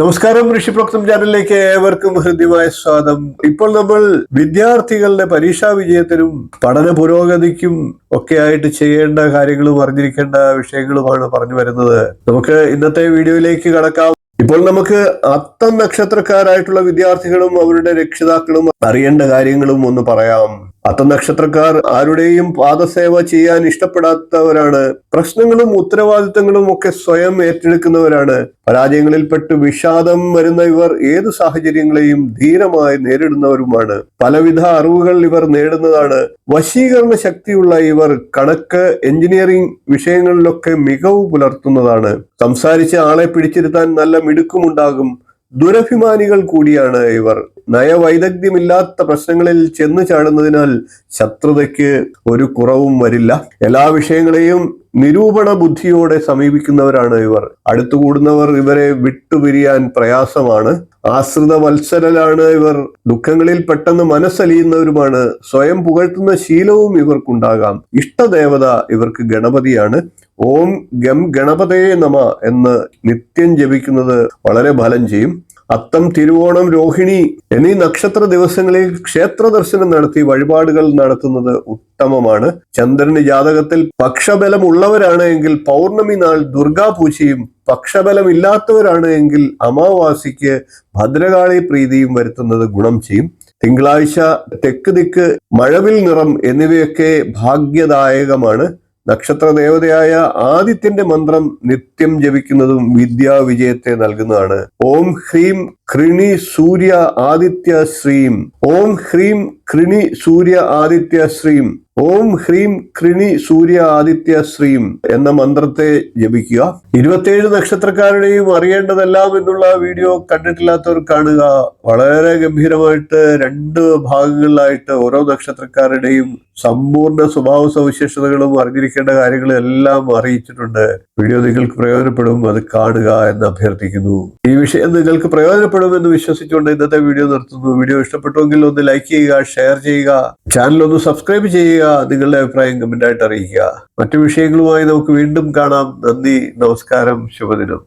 നമസ്കാരം ഋഷിപ്രോക്തം ചാനലിലേക്ക് ഏവർക്കും ഹൃദ്യമായ സ്വാഗതം. ഇപ്പോൾ നമ്മൾ വിദ്യാർത്ഥികളുടെ പരീക്ഷാ വിജയത്തിനും പഠന പുരോഗതിക്കും ഒക്കെ ആയിട്ട് ചെയ്യേണ്ട കാര്യങ്ങളും അറിഞ്ഞിരിക്കേണ്ട വിഷയങ്ങളുമാണ് പറഞ്ഞു വരുന്നത്. നമുക്ക് ഇന്നത്തെ വീഡിയോയിലേക്ക് കടക്കാം. ഇപ്പോൾ നമുക്ക് അത്തം നക്ഷത്രക്കാരായിട്ടുള്ള വിദ്യാർത്ഥികളും അവരുടെ രക്ഷിതാക്കളും അറിയേണ്ട കാര്യങ്ങളും ഒന്ന് പറയാം. നക്ഷത്രക്കാർ ആരുടെയും പാദസേവ ചെയ്യാൻ ഇഷ്ടപ്പെടാത്തവരാണ്. പ്രശ്നങ്ങളും ഉത്തരവാദിത്തങ്ങളും ഒക്കെ സ്വയം ഏറ്റെടുക്കുന്നവരാണ്. പരാജയങ്ങളിൽപ്പെട്ട് വിഷാദം വരുന്ന ഇവർ ഏത് സാഹചര്യങ്ങളെയും ധീരമായി നേരിടുന്നവരുമാണ്. പലവിധ അറിവുകൾ ഇവർ നേടുന്നതാണ്. വശീകരണ ശക്തിയുള്ള ഇവർ കണക്ക് എഞ്ചിനീയറിംഗ് വിഷയങ്ങളിലൊക്കെ മികവ് പുലർത്തുന്നതാണ്. സംസാരിച്ച് ആളെ പിടിച്ചിരുത്താൻ നല്ല മിടുക്കുമുണ്ടാകും. ദുരഭിമാനികൾ കൂടിയാണ് ഇവർ. നയവൈദഗ്ധ്യമില്ലാത്ത പ്രശ്നങ്ങളിൽ ചെന്ന് ചാടുന്നതിനാൽ ശത്രുതയ്ക്ക് ഒരു കുറവും വരില്ല. എല്ലാ വിഷയങ്ങളെയും നിരൂപണ ബുദ്ധിയോടെ സമീപിക്കുന്നവരാണ് ഇവർ. അടുത്തുകൂടുന്നവർ ഇവരെ വിട്ടുപിരിയാൻ പ്രയാസമാണ്. ആശ്രിത വത്സരലാണ് ഇവർ. ദുഃഖങ്ങളിൽ പെട്ടെന്ന് മനസ്സലിയുന്നവരുമാണ്. സ്വയം പുകഴ്ത്തുന്ന ശീലവും ഇവർക്കുണ്ടാകാം. ഇഷ്ടദേവത ഇവർക്ക് ഗണപതിയാണ്. ഓം ഗം ഗണപതയെ നമ എന്ന് നിത്യം ജപിക്കുന്നത് വളരെ ഫലം ചെയ്യും. അത്തം തിരുവോണം രോഹിണി എന്നീ നക്ഷത്ര ദിവസങ്ങളിൽ ക്ഷേത്ര ദർശനം നടത്തി വഴിപാടുകൾ നടത്തുന്നത് ഉത്തമമാണ്. ചന്ദ്രന് ജാതകത്തിൽ പക്ഷബലം ഉള്ളവരാണ് എങ്കിൽ പൗർണമി നാൾ ദുർഗാപൂജയും പക്ഷബലം ഇല്ലാത്തവരാണ് എങ്കിൽ അമാവാസിക്ക് ഭദ്രകാളി പ്രീതിയും വരുത്തുന്നത് ഗുണം ചെയ്യും. തിങ്കളാഴ്ച തെക്ക് ദിക്ക് മഴവിൽ നിറം എന്നിവയൊക്കെ ഭാഗ്യദായകമാണ്. നക്ഷത്ര ദേവതയായ ആദിത്യന്റെ മന്ത്രം നിത്യം ജപിക്കുന്നതും വിദ്യാവിജയത്തെ നൽകുന്നതാണ്. ഓം ഹ്രീം ക്രിണി സൂര്യ ആദിത്യ ശ്രീം. ഓം ഹ്രീം ക്രിണി സൂര്യ ആദിത്യ ശ്രീം. ഓം ഹ്രീം ക്രിണി സൂര്യ ആദിത്യ ശ്രീം എന്ന മന്ത്രത്തെ ജപിക്കുക. ഇരുപത്തിയേഴ് നക്ഷത്രക്കാരുടെയും അറിയേണ്ടതെല്ലാം എന്നുള്ള വീഡിയോ കണ്ടിട്ടില്ലാത്തവർ കാണുക. വളരെ ഗംഭീരമായിട്ട് രണ്ട് ഭാഗങ്ങളിലായിട്ട് ഓരോ നക്ഷത്രക്കാരുടെയും സമ്പൂർണ സ്വഭാവ സവിശേഷതകളും അറിഞ്ഞിരിക്കേണ്ട കാര്യങ്ങളും എല്ലാം അറിയിച്ചിട്ടുണ്ട്. വീഡിയോ നിങ്ങൾക്ക് പ്രയോജനപ്പെടും അത് കാണുക എന്ന് അഭ്യർത്ഥിക്കുന്നു. ഈ വിഷയം നിങ്ങൾക്ക് പ്രയോജനപ്പെടുമെന്ന് വിശ്വസിച്ചുകൊണ്ട് ഇന്നത്തെ വീഡിയോ നിർത്തുന്നു. വീഡിയോ ഇഷ്ടപ്പെട്ടുവെങ്കിൽ ഒന്ന് ലൈക്ക് ചെയ്യുക ഷെയർ ചെയ്യുക ചാനൽ ഒന്ന് സബ്സ്ക്രൈബ് ചെയ്യുക നിങ്ങളുടെ അഭിപ്രായം കമന്റ് ആയിട്ട് അറിയിക്കുക. മറ്റു വിഷയങ്ങളുമായി നമുക്ക് വീണ്ടും കാണാം. നന്ദി നമസ്കാരം ശുഭദിനം.